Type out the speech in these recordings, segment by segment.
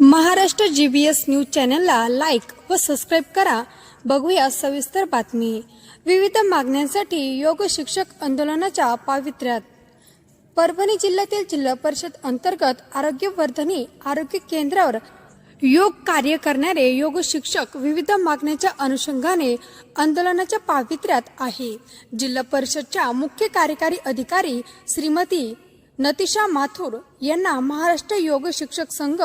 Maharashtra G B S news चॅनलला like व subscribe करा. बघूया सविस्तर बातमी. विविध मागण्यांसाठी योग शिक्षक आंदोलनाच्या पावित्र्यात. परभणी जिल्ह्यातील जिल्हा परिषद अंतर्गत आरोग्यवर्धनी आरोग्य केंद्रावर योग कार्य करणारे योग शिक्षक विविध मागण्याच्या अनुषंगाने आंदोलनाच्या पावित्र्यात आहे. जिल्हा परिषदच्या मुख्य कार्यकारी अधिकारी श्रीमती नतिशा माथुर यांना महाराष्ट्र योग शिक्षक संघ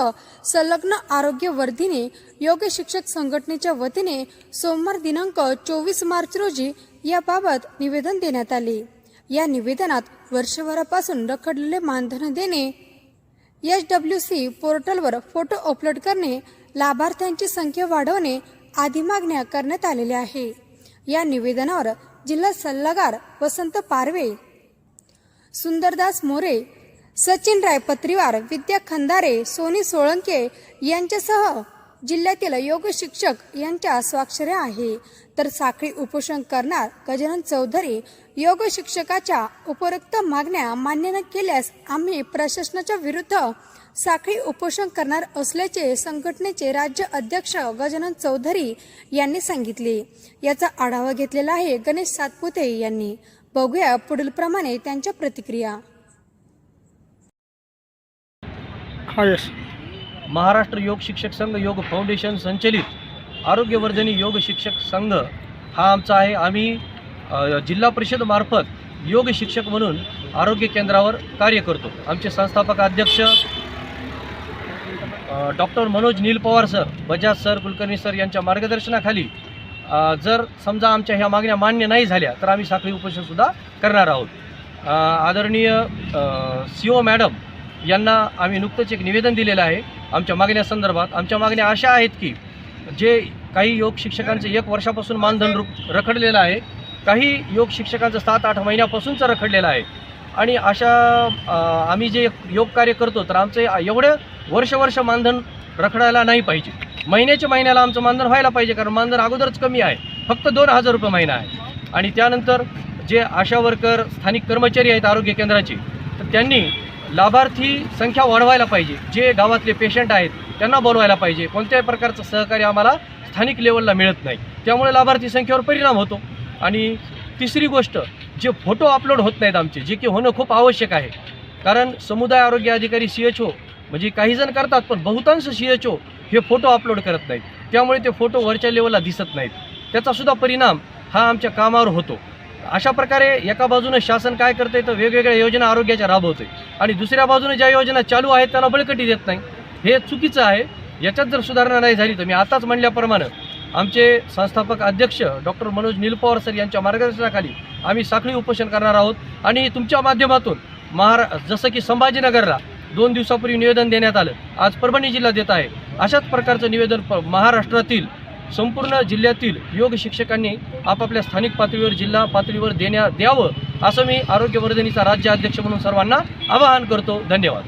संलग्न आरोग्य वर्धिनी योग शिक्षक संघटनेच्या वतीने सोमवार दिनांक चोवीस मार्च रोजी याबाबत निवेदन देण्यात आले. या निवेदनात वर्षभरापासून रखडलेले मानधन देणे एच डब्ल्यू सी पोर्टलवर फोटो अपलोड करणे लाभार्थ्यांची संख्या वाढवणे आदी मागण्या करण्यात आलेल्या आहे. या निवेदनावर जिल्हा सल्लागार वसंत पारवे सुंदरदास मोरे सचिन रायपत्रीवार विद्या खंदारे सोनी सोळंके यांच्यासह जिल्ह्यातील योग शिक्षक यांच्या स्वाक्षऱ्या आहे. तर साखळी उपोषण करणार गजानन चौधरी योग शिक्षकाच्या उपरोक्त मागण्या मान्य न केल्यास आम्ही प्रशासनाच्या विरुद्ध साखळी उपोषण करणार असल्याचे संघटनेचे राज्य अध्यक्ष गजानन चौधरी यांनी सांगितले. याचा आढावा घेतलेला आहे गणेश सातपुते यांनी. बघूया पुढील प्रमाणे त्यांच्या प्रतिक्रिया. हा यस महाराष्ट्र योग शिक्षक संघ योग फाउंडेशन संचलित आरोग्यवर्धनी योग शिक्षक संघ हा आमचा आहे. आम्ही जिल्हा परिषदमार्फत योग शिक्षक म्हणून आरोग्य केंद्रावर कार्य करतो. आमचे संस्थापक अध्यक्ष doctor Manoj Neel Pawar sir Bajaj sir Kulkarni sir यांच्या मार्गदर्शनाखाली जर समजा आमच्या ह्या मागण्या मान्य नाही झाल्या तर आम्ही साखळी उपोषणसुद्धा करणार आहोत. आदरणीय सी ओ मॅडम यांना आम्ही नुकतंच एक निवेदन दिलेलं आहे आमच्या मागण्यासंदर्भात आमच्या मागण्या अशा आहेत की जे काही योग शिक्षकांचं एक वर्षापासून मानधन रु रखडलेलं आहे काही योग शिक्षकांचं सात आठ महिन्यापासूनचं रखडलेलं आहे. आणि अशा आम्ही जे योग कार्य करतो तर आमचं एवढं वर्ष वर्ष मानधन रखडायला नाही पाहिजे. महिन्याच्या महिन्याला आमचं मानधन व्हायला पाहिजे कारण मानधन अगोदरच कमी आहे. फक्त दोन हजार रुपये महिना आहे. आणि त्यानंतर जे आशा वर्कर स्थानिक कर्मचारी आहेत आरोग्य केंद्राचे तर त्यांनी लाभार्थी संख्या वाढवायला पाहिजे. जे गावातले पेशंट आहेत त्यांना बोलवायला पाहिजे. कोणत्याही प्रकारचं सहकार्य आम्हाला स्थानिक लेवलला मिळत नाही. त्यामुळे लाभार्थी संख्येवर परिणाम होतो. आणि तिसरी गोष्ट जे फोटो अपलोड होत नाहीत आमचे जे की होणं खूप आवश्यक आहे. कारण समुदाय आरोग्य अधिकारी सी एच ओ म्हणजे काही जण करतात पण बहुतांश सी एच ओ हे फोटो अपलोड करत नाहीत. त्यामुळे ते फोटो वरच्या लेवलला दिसत नाहीत. त्याचासुद्धा परिणाम हा आमच्या कामावर होतो. अशा प्रकारे एका बाजूनं शासन काय करते तर वेगवेगळ्या योजना आरोग्याच्या राबवते आणि दुसऱ्या बाजूने ज्या योजना चालू आहेत त्यांना बळकटी देत नाही. हे चुकीचं आहे. याच्यात जर सुधारणा नाही झाली तर मी आताच म्हणल्याप्रमाणे आमचे संस्थापक अध्यक्ष डॉक्टर मनोज नीलपवार सर यांच्या मार्गदर्शनाखाली आम्ही साखळी उपोषण करणार आहोत. आणि तुमच्या माध्यमातून महारा जसं की संभाजीनगरला दोन दिवसापूर्वी निवेदन देण्यात आलं. आज परभणी जिल्हा देत आहे. अशाच प्रकारचं निवेदन प महाराष्ट्रातील संपूर्ण जिल्ह्यातील योग शिक्षकांनी आपापल्या स्थानिक पातळीवर जिल्हा पातळीवर देण्या द्यावं असं मी आरोग्यवर्धनीचा राज्य अध्यक्ष म्हणून सर्वांना आवाहन करतो. धन्यवाद.